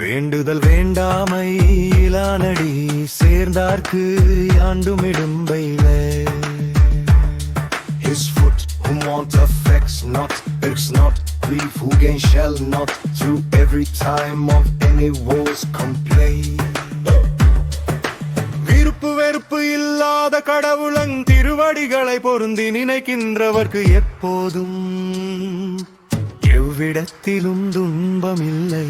வேண்டுதல் வேண்டாமை இலானடி சேர்ந்தார்க்கு யாண்டும் இடும்பையிலே His foot who want affects not, irks not, grief who gain shall not, through every time of any woes complain. விருப்பு வெறுப்பு இல்லாத கடவுளங் திருவடிகளை பொருந்தி நினைக்கின்றவர்க்கு எப்போதும் எவ்விடத்திலும் துன்பமில்லை.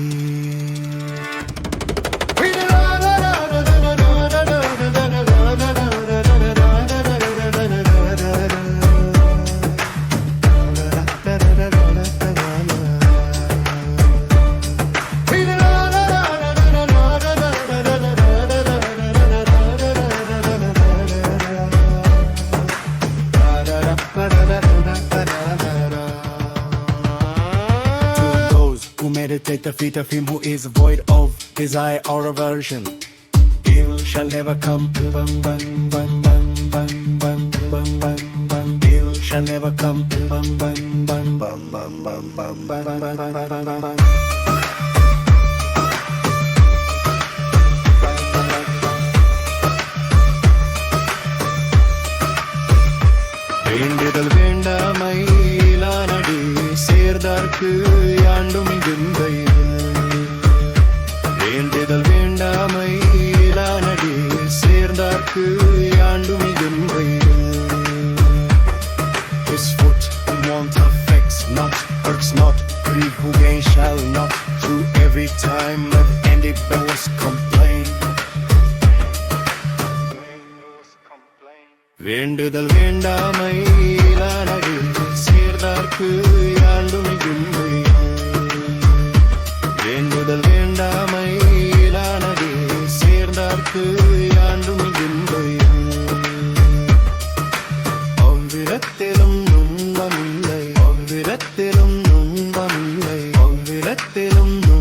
Meditate the feet of him who is void of desire or aversion. Ill shall never come. Ill shall never come. Pain little சேர்ந்தார்க்கு யாண்டும் இகுந்தை வேண்டிதல் வேண்டாமை இலானடி சேர்ந்தார்க்கு யாண்டும் இகுந்தை His foot won't want affects not, hurts not, he who gain shall not, through every time let any bellows complain. வேண்டுதல் வேண்டாமை இலானடி சேர்ந்தார்க்கு Pero no.